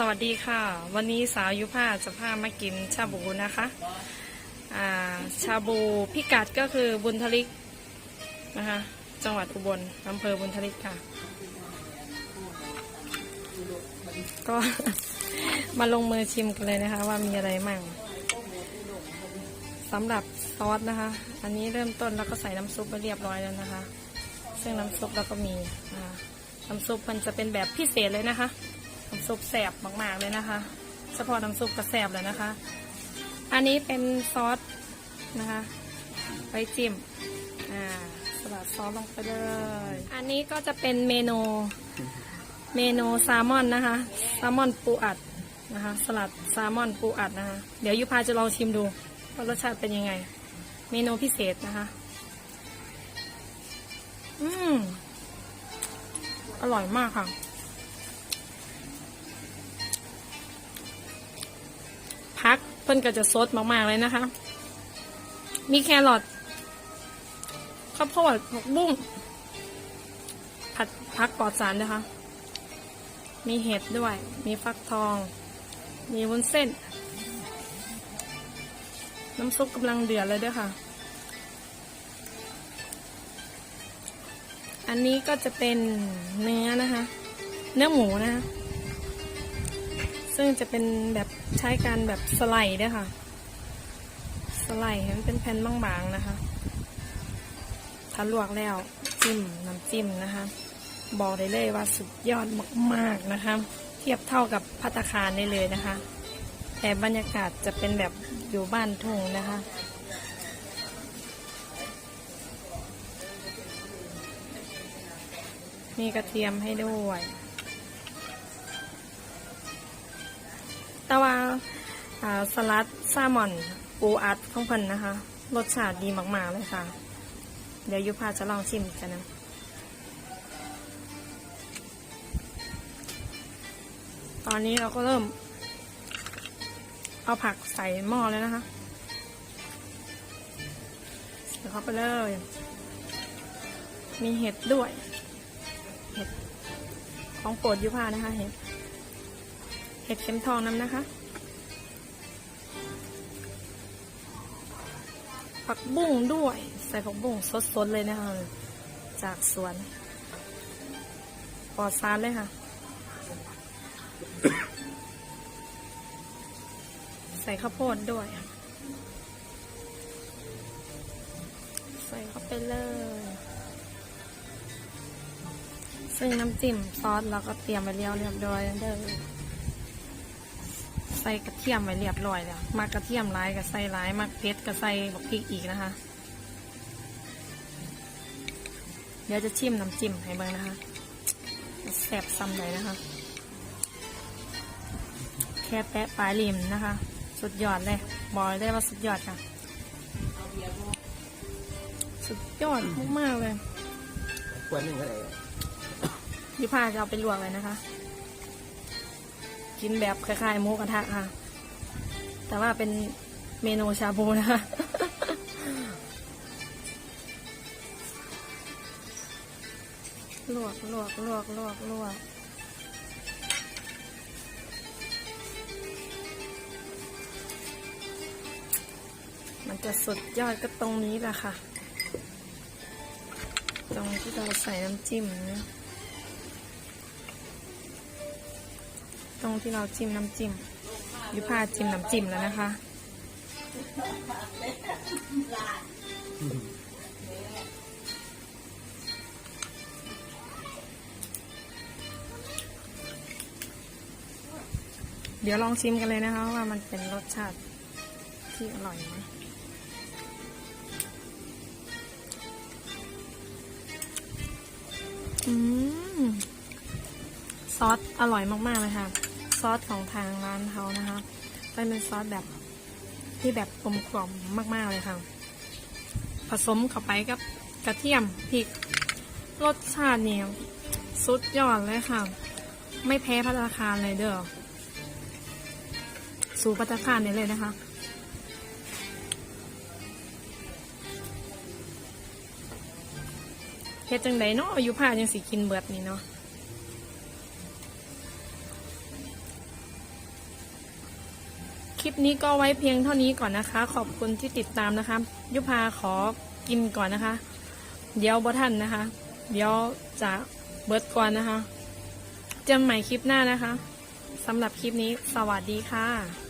สวัสดีค่ะ วันนี้สาวยุพาจะพามากินชาบูนะคะชาบูพิกัดก็คือบุญทลิกนะคะจังหวัดอุบลอำเภอบุญทลิกค่ะ ก็มาลงมือชิมกันเลยนะคะ ว่ามีอะไรมั่งสำหรับซอสนะคะ อันนี้เริ่มต้นแล้วก็ใส่น้ำซุปไปเรียบร้อยแล้วนะคะ ซึ่งน้ำซุปเราก็มีน้ำซุปมันจะเป็นแบบพิเศษเลยนะคะ น้ำซุปแสบมากๆเลยนะคะ เฉพาะน้ำซุปก็แสบเลยนะคะ อันนี้เป็นซอสนะคะไว้จิ้ม อ่าสลัดซอสลงไปเลย อันนี้ก็จะเป็นเมนู เมนูแซลมอนนะคะแซลมอนปูอัดนะคะ สลัดแซลมอนปูอัดนะคะ เดี๋ยวยุพาจะลองชิมดูว่ารสชาติเป็นยังไง เมนูพิเศษนะคะ อืมอร่อยมากค่ะ เพิ่นก็จะซดมากๆเลยนะคะ มีแครอทข้าวโพดผักบุ้งผัดพักปลอดสารนะคะ มีเห็ดด้วย มีฟักทอง มีวุ้นเส้น น้ำซุปกำลังเดือดเลยด้วยค่ะ อันนี้ก็จะเป็นเนื้อนะคะ เนื้อหมูนะคะ ซึ่งจะเป็นแบบใช้การแบบสไลด์ด้วยค่ะ สไลด์ให้มันเป็นแผ่นบางๆนะคะถ้าลวกแล้วจิ้มน้ำจิ้มนะคะ บอกได้เลยว่าสุดยอดมากๆนะคะ เทียบเท่ากับพัตคารได้เลยนะคะ แต่บรรยากาศจะเป็นแบบอยู่บ้านทุ่งนะคะมีกระเทียมให้ด้วย สลัดแซลมอนปูอัดของเพิ่นนะคะ รสชาติดีมากๆเลยค่ะ เดี๋ยวยุพาจะลองชิมกันนะตอนนี้เราก็เริ่ม เอาผักใส่หม้อเลยนะคะใส่เข้าไปเลย มีเห็ดด้วย เห็ดของโปรดยุพานะคะ เห็ด เห็ดเข็มทองน้ำนะคะ ผักบุ้งด้วย ใส่ผักบุ้งสดๆเลยนะคะจากสวนปลอดสารเลยค่ะ ใส่ข้าวโพดด้วย ใส่เข้าไปเลยซึ่งน้ำจิ้มซอสเราก็เตรียมไว้เรียวเรียบร้อยแล้วเด้อ ใส่กระเทียมไว้เรียบร้อยแล้วมากกระเทียมร้ายกับใส่ร้ายมากเผ็ดกับใส่บักพริกอีกนะคะ เดี๋ยวจะชิมน้ำจิ้มให้เบิ่งนะคะแซ่บซ้ำเลยนะคะ แค่แปะปลายริมนะคะ สุดยอดเลยบอกได้ว่าสุดยอดค่ะ สุดยอดมากๆเลยขวดหนึ่งก็ได้ยี่ผ้าจะเอาไปลวกเลยนะคะ กินแบบคล้ายๆหมูกระทะค่ะ แต่ว่าเป็นเมนูชาบูนะคะลวกลวกลวกลวกลวกมันจะสุดยอดก็ตรงนี้แหละค่ะ ตรงที่เราใส่น้ำจิ้มนะ ตรงที่เราจิ้มน้ำจิ้มยุพาจิ้มน้ำจิ้มแล้วนะคะเดี๋ยวลองชิมกันเลยนะคะว่ามันเป็นรสชาติที่อร่อยไหมอืมซอสอร่อยมาก ๆ เลยค่ะ สของทางร้านเขานะคะเป็นซอสแบบที่แบบกลมกล่อมมาก ๆ เลยค่ะ ผสมเข้าไปกับกระเทียมพริกรสชาติเนี่ยสุดยอดเลยค่ะ ไม่แพ้พัตตาคารเลยเด้อสู่พัตตาคารนี่เลยนะคะเฮ็ดจังไดเนาะอยู่ผ้าจังสิกินเบิดนี่เนาะ ลิปนี้ก็ไว้เพียงเท่านี้ก่อนนะคะ ขอบคุณที่ติดตามนะคะ ยุพาขอกินก่อนนะคะ เดี๋ยวบอทันนะคะ เดี๋ยวจะเบิร์ดก่อนนะคะเจอใหม่คลิปหน้านะคะสำหรับคลิปนี้สวัสดีค่ะ